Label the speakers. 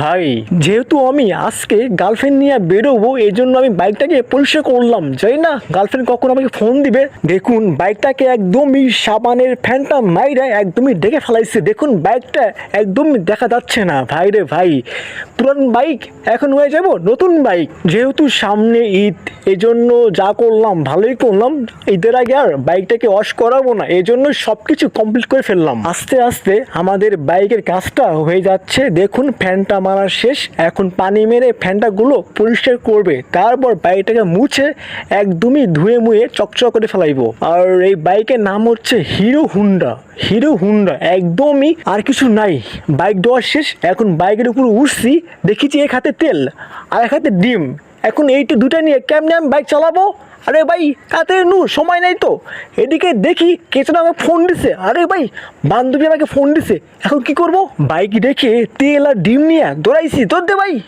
Speaker 1: ভাই, যেহেতু আমি আজকে গার্লফ্রেন্ড নিয়ে বেরোবো এই জন্য আমি বাইকটাকে পরিষ্কার করলাম যাই না গার্লফ্রেন্ড কখন আমাকে ফোন দিবে। দেখুন বাইকটাকে একদমই সাবানের ফ্যানটা মাইরা একদমই ডেকে ফেলাইছে। দেখুন বাইকটা একদমই দেখা যাচ্ছে না। ভাই রে ভাই, পুরান বাইক এখন হয়ে যাব, নতুন বাইক যেহেতু সামনে ঈদ এই জন্য যা করলাম, ভালোই করলাম। ঈদের আগে আর বাইকটাকে ওয়াশ করাবো না এই জন্য সব কিছু কমপ্লিট করে ফেললাম। আস্তে আস্তে আমাদের বাইকের কাজটা হয়ে যাচ্ছে। দেখুন, ফ্যানটা মারা শেষ। এখন পানি মেরে ফ্যানটা গুলো পরিষ্কার করবে। তারপর বাইকটাকে মুছে একদমই ধুয়ে মুয়ে চকচক করে ফেলাইবো। আর এই বাইকের নাম হচ্ছে হিরো হুন্ডা। হিরো হুন্ডা একদমই আর কিছু নাই। বাইক দেওয়া শেষ। এখন বাইকের উপর উঠছি। দেখেছি এক হাতে তেল আর এক হাতে ডিম। এখন এইটা দুটা নিয়ে কেমনে আমি বাইক চালাবো? আরে ভাই তাড়াতাড়ি নু, সময় নাই তো। এদিকে দেখি কে যেন আমাকে ফোন দিছে। আরে ভাই, বান্ধবী আমাকে ফোন দিছে। এখন কি করব? বাইক রেখে তেল আর ডিম নিয়ে দৌড়াইছি। তোর দে ভাই।